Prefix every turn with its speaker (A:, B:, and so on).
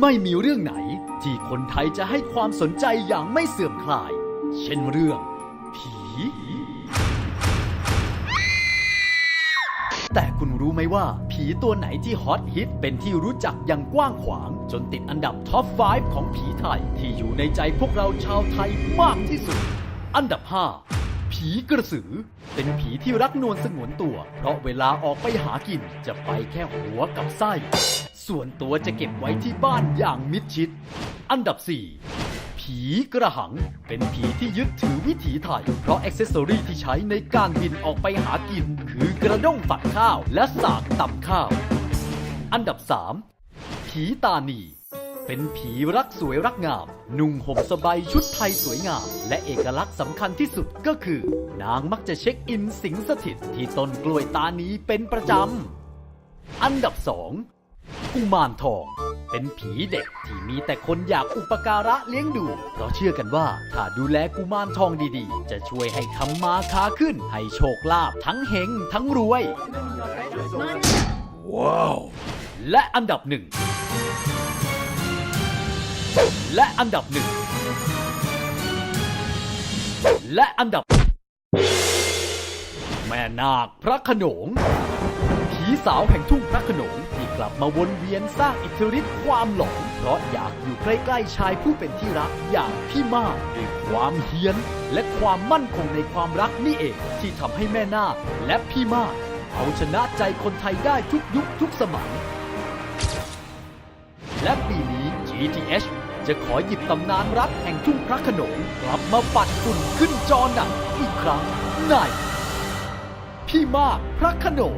A: ไม่มีเรื่องไหนที่คนไทยจะให้ความสนใจอย่างไม่เสื่อมคลาย เช่นเรื่อง ผี แต่คุณรู้ไหมว่า ผีตัวไหนที่ฮอตฮิตเป็นที่รู้จักอย่างกว้างขวาง จนติดอันดับท็อป 5 ของผีไทย ที่อยู่ในใจพวกเราชาวไทยมากที่สุด อันดับ 5 ผีกระสือ เป็นผีที่รักนวลสงวนตัว เพราะเวลาออกไปหากินจะไปแค่หัวกับไส้ ส่วนตัวจะเก็บไว้ที่บ้านอย่างมิดชิด อันดับ 4ผีกระหังเป็นผีที่ยึดถือวิถีไทย เพราะอ็อกเซสซอรี่ที่ใช้ในการบินออกไปหากิน คือกระด้งฝัดข้าวและสากตำข้าว อันดับ 3 ผีตานี เป็นผีรักสวยรักงาม นุ่งห่มสบายชุดไทยสวยงาม และเอกลักษณ์สำคัญที่สุดก็คือ นางมักจะเช็คอินสิงสถิตที่ต้นกล้วยตานีเป็นประจำ อันดับ2กุมารทอง เป็นผีเด็กที่มีแต่คนอยากอุปการะเลี้ยงดู เพราะเชื่อกันว่า ถ้าดูแลกุมารทองดีๆ จะช่วยให้ทำมาค้าขึ้น ให้โชคลาภทั้งเฮงทั้งรวย ว้าว และอันดับหนึ่ง และอันดับหนึ่งและอันดับ แม่นาคพระขนงผีสาวแห่งทุ่งพระขนงที่กลับมาวนเวียนสร้างอิทธิฤทธิ์ความหลอนเพราะอยากอยู่ใกล้ๆชายผู้เป็นที่รักอย่างพี่มากด้วยความเฮี้ยน และความมั่นคงในความรักนี่เอง ที่ทำให้แม่นาคและพี่มากเอาชนะใจคนไทยได้ทุกยุคทุกสมัย และปีนี้ GTH จะขอหยิบตำนานรักแห่งทุ่งพระขนงกลับมาปัดฝุ่นขึ้นจอหนังอีกครั้งในพี่มากพระขนง